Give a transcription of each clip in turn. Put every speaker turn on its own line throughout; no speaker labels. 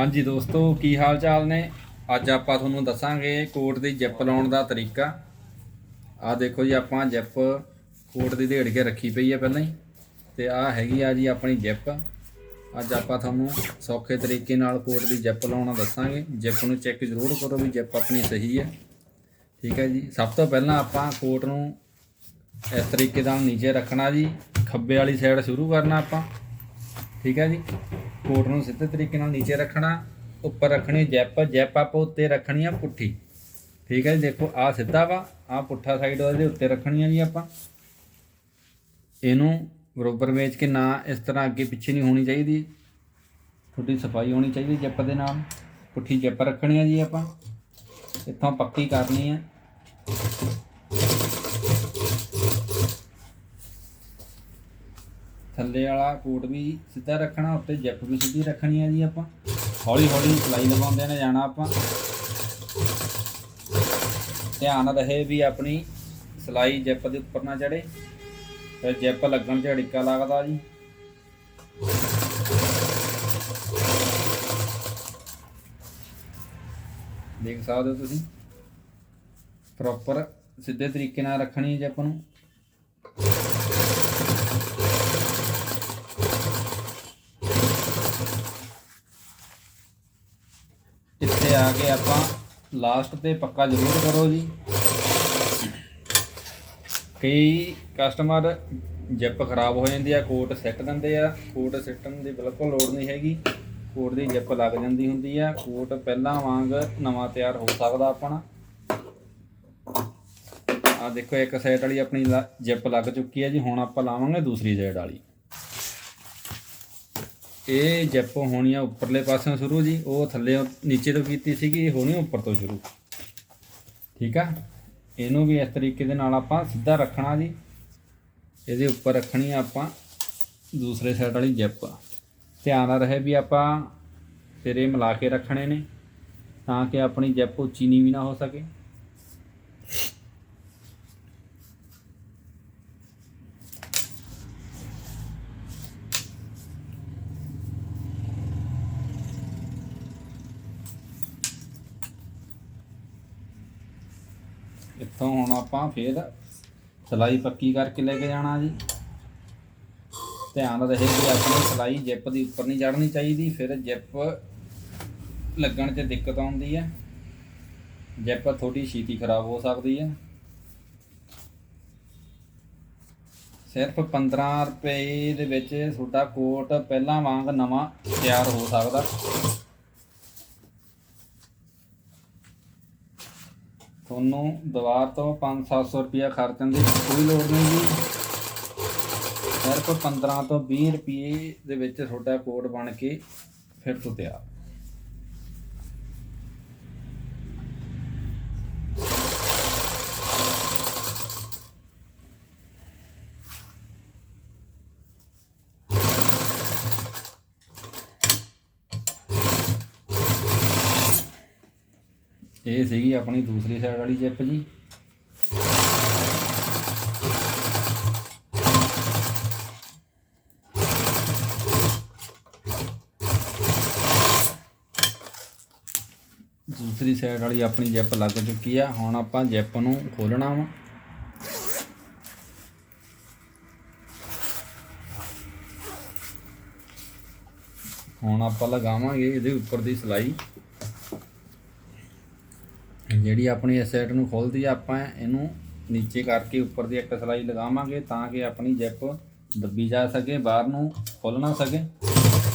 ਹਾਂਜੀ ਦੋਸਤੋ, ਕੀ ਹਾਲ ਚਾਲ ਨੇ? ਅੱਜ ਆਪਾਂ ਤੁਹਾਨੂੰ ਦੱਸਾਂਗੇ ਕੋਟ ਦੀ ਜਿੱਪ ਲਾਉਣ ਦਾ ਤਰੀਕਾ। ਆ ਦੇਖੋ ਜੀ, ਆਪਾਂ ਜਿੱਪ ਕੋਟ ਦੀ ਢੇੜ ਕੇ ਰੱਖੀ ਪਈ ਹੈ ਪਹਿਲਾਂ ਹੀ। ਤੇ ਆ ਹੈਗੀ ਆ ਜੀ ਆਪਣੀ ਜਿੱਪ। ਅੱਜ ਆਪਾਂ ਤੁਹਾਨੂੰ ਸੌਖੇ ਤਰੀਕੇ ਨਾਲ ਕੋਟ ਦੀ ਜਿੱਪ ਲਾਉਣਾ ਦੱਸਾਂਗੇ। ਜਿੱਪ ਨੂੰ ਚੈੱਕ ਜ਼ਰੂਰ ਕਰੋ ਵੀ ਜਿੱਪ ਆਪਣੀ ਸਹੀ ਹੈ ਠੀਕ ਹੈ ਜੀ। ਸਭ ਤੋਂ ਪਹਿਲਾਂ ਆਪਾਂ ਕੋਟ ਨੂੰ ਇਸ ਤਰੀਕੇ ਨਾਲ ਨੀਚੇ ਰੱਖਣਾ ਜੀ। ਖੱਬੇ ਵਾਲੀ ਸਾਈਡ ਸ਼ੁਰੂ ਕਰਨਾ ਆਪਾਂ। ਠੀਕ ਹੈ ਜੀ। ਕੋਟ ਨੂੰ ਸਿੱਧੇ ਤਰੀਕੇ ਨਾਲ ਨੀਚੇ ਰੱਖਣਾ, ਉੱਪਰ ਰੱਖਣੀ ਜੈਪ ਜੈਪ ਆਪਾਂ ਉੱਤੇ ਰੱਖਣੀ ਆ ਪੁੱਠੀ। ਠੀਕ ਹੈ ਜੀ, ਦੇਖੋ ਆ ਸਿੱਧਾ ਵਾ ਆ ਪੁੱਠਾ ਸਾਈਡ ਉਹਦੇ ਉੱਤੇ ਰੱਖਣੀ ਆ ਜੀ ਆਪਾਂ। ਇਹਨੂੰ ਬਰੋਬਰ ਵੇਚ ਕੇ ਨਾ ਇਸ ਤਰ੍ਹਾਂ ਅੱਗੇ ਪਿੱਛੇ ਨਹੀਂ ਹੋਣੀ ਚਾਹੀਦੀ। ਥੋੜੀ ਸਫ਼ਾਈ ਹੋਣੀ ਚਾਹੀਦੀ ਜੈਪ ਦੇ ਨਾਲ। ਪੁੱਠੀ ਜੈਪ ਰੱਖਣੀ ਆ ਜੀ ਆਪਾਂ। ਇੱਥੋਂ ਪੱਕੀ ਕਰਨੀ ਆ। ਥੱਲੇ ਵਾਲਾ ਕੋਟ ਵੀ ਸਿੱਧਾ ਰੱਖਣਾ, ਉੱਤੇ ਜਿੱਪ ਵੀ ਸਿੱਧੀ ਰੱਖਣੀ ਹੈ ਜੀ ਆਪਾਂ। ਹੌਲੀ ਹੌਲੀ ਸਲਾਈ ਲਗਾਉਂਦੇ ਨੇ ਜਾਣਾ ਆਪਾਂ। ਧਿਆਨ ਰਹੇ ਵੀ ਆਪਣੀ ਸਲਾਈ ਜਿੱਪ ਦੇ ਉੱਪਰ ਨਾ ਚੜੇ ਫਿਰ ਜਿੱਪ ਲੱਗਣ 'ਚ ਅੜਿੱਕਾ ਲੱਗਦਾ ਜੀ। ਦੇਖ ਸਕਦੇ ਹੋ ਤੁਸੀਂ? ਪ੍ਰੋਪਰ ਸਿੱਧੇ ਤਰੀਕੇ ਨਾਲ ਰੱਖਣੀ ਹੈ ਜਿੱਪ ਨੂੰ। ਇੱਥੇ ਆ ਕੇ ਆਪਾਂ ਲਾਸਟ ਤੇ ਪੱਕਾ ਜ਼ਰੂਰ ਕਰੋ ਜੀ। ਕਈ ਕਸਟਮਰ ਜਿੱਪ ਖਰਾਬ ਹੋ ਜਾਂਦੀ ਆ ਕੋਟ ਸਿੱਟ ਦਿੰਦੇ ਆ। ਕੋਟ ਸਿੱਟਣ ਦੀ ਬਿਲਕੁਲ ਲੋੜ ਨਹੀਂ ਹੈਗੀ। ਕੋਟ ਦੀ ਜਿੱਪ ਲੱਗ ਜਾਂਦੀ ਹੁੰਦੀ ਆ। ਕੋਟ ਪਹਿਲਾਂ ਵਾਂਗ ਨਵਾਂ ਤਿਆਰ ਹੋ ਸਕਦਾ ਆਪਣਾ। ਆ ਦੇਖੋ, ਇੱਕ ਸਾਈਡ ਵਾਲੀ ਆਪਣੀ ਲ- ਜਿੱਪ ਲੱਗ ਚੁੱਕੀ ਹੈ ਜੀ। ਹੁਣ ਆਪਾਂ ਲਾਵਾਂਗੇ ਦੂਸਰੀ ਸਾਈਡ ਵਾਲੀ। ਇਹ ਜੈਪ ਹੋਣੀ ਆ ਉੱਪਰਲੇ ਪਾਸਿਓਂ ਸ਼ੁਰੂ ਜੀ, ਉਹ ਥੱਲੇ ਨੀਚੇ ਤੋਂ ਕੀਤੀ ਸੀਗੀ, ਇਹ ਹੋਣੀ ਉੱਪਰ ਤੋਂ ਸ਼ੁਰੂ। ਠੀਕ ਆ? ਇਹਨੂੰ ਵੀ ਇਸ ਤਰੀਕੇ ਦੇ ਨਾਲ ਆਪਾਂ ਸਿੱਧਾ ਰੱਖਣਾ ਜੀ। ਇਹਦੇ ਉੱਪਰ ਰੱਖਣੀ ਆ ਆਪਾਂ ਦੂਸਰੇ ਸਾਈਡ ਵਾਲੀ ਜੈਪ ਧਿਆਨ ਰਹੇ ਵੀ ਆਪਾਂ ਸਿਰੇ ਮਿਲਾ ਕੇ ਰੱਖਣੇ ਨੇ, ਤਾਂ ਕਿ ਆਪਣੀ ਜੈਪ ਉੱਚੀ ਨੀਵੀਂ ਨਾ ਹੋ ਸਕੇ। ਇੱਥੋਂ ਹੁਣ ਆਪਾਂ ਫੇਰ ਸਲਾਈ ਪੱਕੀ ਕਰਕੇ ਲੈ ਕੇ ਜਾਣਾ ਜੀ। ਧਿਆਨ ਰਹੇ ਕਿ ਆਪਣੀ ਸਲਾਈ ਜਿੱਪ ਦੀ ਉੱਪਰ ਨਹੀਂ ਚੜ੍ਹਨੀ ਚਾਹੀਦੀ, ਫਿਰ ਜਿੱਪ ਲੱਗਣ 'ਚ ਦਿੱਕਤ ਆਉਂਦੀ ਹੈ। ਜਿੱਪ ਥੋੜੀ ਛੇਤੀ ਖਰਾਬ ਹੋ ਸਕਦੀ ਹੈ। ਸਿਰਫ 15 ਰੁਪਏ ਦੇ ਵਿੱਚ ਤੁਹਾਡਾ ਕੋਟ ਪਹਿਲਾਂ ਵਾਂਗ ਨਵਾਂ ਤਿਆਰ ਹੋ ਸਕਦਾ। ਤੁਹਾਨੂੰ ਦੀਵਾਰ ਤੋਂ 5-700 ਰੁਪਇਆ ਖਰਚਣ ਦੀ ਕੋਈ ਲੋੜ ਨਹੀਂ ਜੀ। ਸਿਰਫ 15 ਤੋਂ 20 ਰੁਪਏ ਦੇ ਵਿੱਚ ਤੁਹਾਡਾ ਕੋਡ ਬਣ ਕੇ ਫਿਰ ਤੋਂ ਤਿਆਰ। ਇਹ ਸੀਗੀ ਆਪਣੀ ਦੂਸਰੀ ਸਾਈਡ ਵਾਲੀ ਜਿੱਪ ਜੀ। ਦੂਸਰੀ ਸਾਈਡ ਵਾਲੀ ਆਪਣੀ ਜਿੱਪ ਲੱਗ ਚੁੱਕੀ ਆ। ਹੁਣ ਆਪਾਂ ਜਿੱਪ ਨੂੰ ਖੋਲਣਾ ਵਾ। ਹੁਣ ਆਪਾਂ ਲਗਾਵਾਂਗੇ ਇਹਦੇ ਉੱਪਰ ਦੀ ਸਲਾਈ। ਜਿਹੜੀ ਆਪਣੀ ਇਸ ਸਾਈਡ ਨੂੰ ਖੋਲਦੀ ਆ, ਆਪਾਂ ਇਹਨੂੰ ਨੀਚੇ ਕਰਕੇ ਉੱਪਰ ਦੀ ਇੱਕ ਸਲਾਈ ਲਗਾਵਾਂਗੇ ਤਾਂ ਕਿ ਆਪਣੀ ਜਿੱਪ ਦੱਬੀ ਜਾ ਸਕੇ, ਬਾਹਰ ਨੂੰ ਖੁੱਲ ਨਾ ਸਕੇ।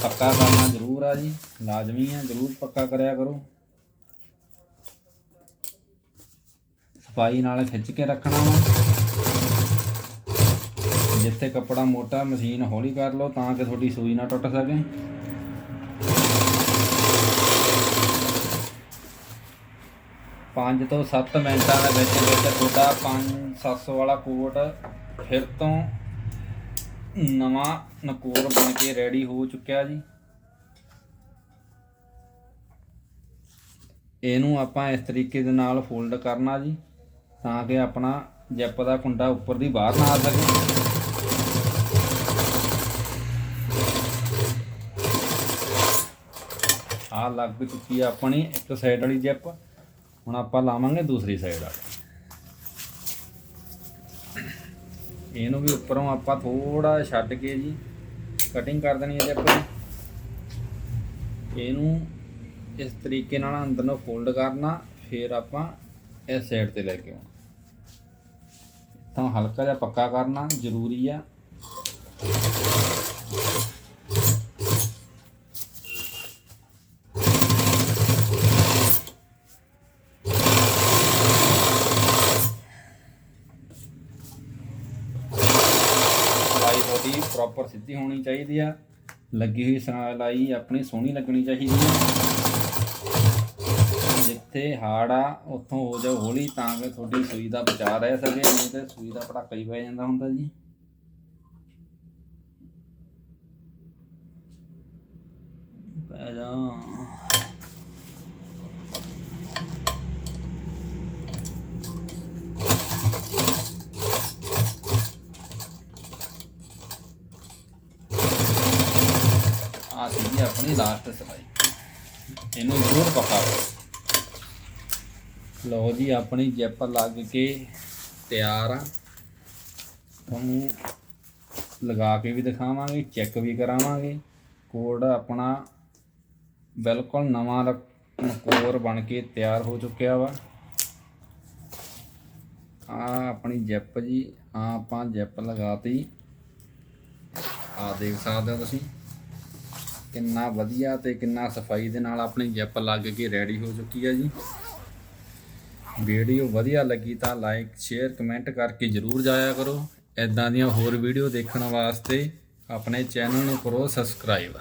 ਪੱਕਾ ਕਰਨਾ ਜ਼ਰੂਰ ਆ ਜੀ, ਲਾਜ਼ਮੀ ਆ, ਜ਼ਰੂਰ ਪੱਕਾ ਕਰਿਆ ਕਰੋ। ਸਫ਼ਾਈ ਨਾਲ ਖਿੱਚ ਕੇ ਰੱਖਣਾ ਵਾ। ਜਿੱਥੇ ਕੱਪੜਾ ਮੋਟਾ ਮਸ਼ੀਨ ਹੌਲੀ ਕਰ ਲਓ ਤਾਂ ਕਿ ਤੁਹਾਡੀ ਸੂਈ ਨਾ ਟੁੱਟ ਸਕੇ। ਪੰਜ ਤੋਂ 7 ਮਿੰਟਾਂ ਦੇ ਵਿੱਚ ਵਿੱਚ ਤੁਹਾਡਾ 5-700 ਵਾਲਾ ਕੋਟ ਫਿਰ ਤੋਂ ਨਵਾਂ ਨਕੋਰ ਬਣ ਕੇ ਰੈਡੀ ਹੋ ਚੁੱਕਿਆ ਜੀ। ਇਹਨੂੰ ਆਪਾਂ ਇਸ ਤਰੀਕੇ ਦੇ ਨਾਲ ਫੋਲਡ ਕਰਨਾ ਜੀ, ਤਾਂ ਕਿ ਆਪਣਾ ਜੈਪ ਦਾ ਕੁੰਡਾ ਉੱਪਰ ਦੀ ਬਾਹਰ ਨਾ ਆ ਸਕੇ। ਆ ਲੱਗ ਚੁੱਕੀ ਆ ਆਪਣੀ ਇੱਕ ਸਾਈਡ ਵਾਲੀ ਜੈਪ ਹੁਣ ਆਪਾਂ ਲਾਵਾਂਗੇ ਦੂਸਰੀ ਸਾਈਡ ਵਾਲੀ। ਇਹਨੂੰ ਵੀ ਉੱਪਰੋਂ ਆਪਾਂ ਥੋੜਾ ਛੱਡ ਕੇ ਜੀ ਕਟਿੰਗ ਕਰ ਦੇਣੀ ਹੈ ਜਿਪ ਇਹਨੂੰ ਇਸ ਤਰੀਕੇ ਨਾਲ ਅੰਦਰ ਨੂੰ ਫੋਲਡ ਕਰਨਾ, ਫਿਰ ਆਪਾਂ ਇਸ ਸਾਈਡ ਤੇ ਲੈ ਕੇ ਆਉਣਾ। ਤਾਂ ਹਲਕਾ ਜਿਹਾ ਪੱਕਾ ਕਰਨਾ, ਜ਼ਰੂਰੀ ਆ ਸਲਾਈ ਤੁਹਾਡੀ ਪ੍ਰੋਪਰ ਸਿੱਧੀ ਹੋਣੀ ਚਾਹੀਦੀ ਆ। ਲੱਗੀ ਹੋਈ ਸਲਾਈ ਆਪਣੀ ਸੋਹਣੀ ਲੱਗਣੀ ਚਾਹੀਦੀ ਆ। ਜਿੱਥੇ ਹਾੜ ਆ, ਉੱਥੋਂ ਹੋ ਜਾਓ ਹੌਲੀ, ਤਾਂ ਕਿ ਤੁਹਾਡੀ ਸੂਈ ਦਾ ਬਚਾਅ ਰਹਿ ਸਕੇ, ਨਹੀਂ ਤੇ ਸੂਈ ਦਾ ਪਟਾਕਾ ਹੀ ਪੈ ਜਾਂਦਾ ਹੁੰਦਾ ਜੀ ਪੈ ਜਾ ਆ ਸੀ ਆਪਣੀ ਲਾਸਟ ਸਲਾਈ ਇਹਨੂੰ ਜ਼ਰੂਰ ਪਕਾ ਲਓ ਜੀ, ਆਪਣੀ ਜਿਪ ਲੱਗ ਕੇ ਤਿਆਰ ਆ। ਤੁਹਾਨੂੰ ਲਗਾ ਕੇ ਵੀ ਦਿਖਾਵਾਂਗੇ, ਚੈੱਕ ਵੀ ਕਰਾਵਾਂਗੇ। ਕੋਡ ਆਪਣਾ ਬਿਲਕੁਲ ਨਵਾਂ ਕੋਰ ਬਣ ਕੇ ਤਿਆਰ ਹੋ ਚੁੱਕਿਆ ਵਾ। ਆ ਆਪਣੀ ਜਿਪ ਜੀ ਆ ਆਪਾਂ ਜਿਪ ਲਗਾਤੀ। ਆ ਦੇਖ ਸਕਦੇ ਹੋ ਤੁਸੀਂ। ਕਿੰਨਾ ਵਧੀਆ ਤੇ ਕਿੰਨਾ ਸਫ਼ਾਈ ਦੇ ਨਾਲ ਆਪਣੀ ਜਿਪ ਲੱਗ ਕੇ ਰੈਡੀ ਹੋ ਚੁੱਕੀ ਹੈ ਜੀ। ਵੀਡੀਓ ਵਧੀਆ ਲੱਗੀ ਤਾਂ ਲਾਈਕ ਸ਼ੇਅਰ ਕਮੈਂਟ ਕਰਕੇ ਜਰੂਰ ਜਾਇਆ ਕਰੋ। ਐਦਾਂ ਦੀਆਂ ਹੋਰ ਵੀਡੀਓ ਦੇਖਣ ਵਾਸਤੇ ਆਪਣੇ ਚੈਨਲ ਨੂੰ ਕਰੋ ਸਬਸਕ੍ਰਾਈਬ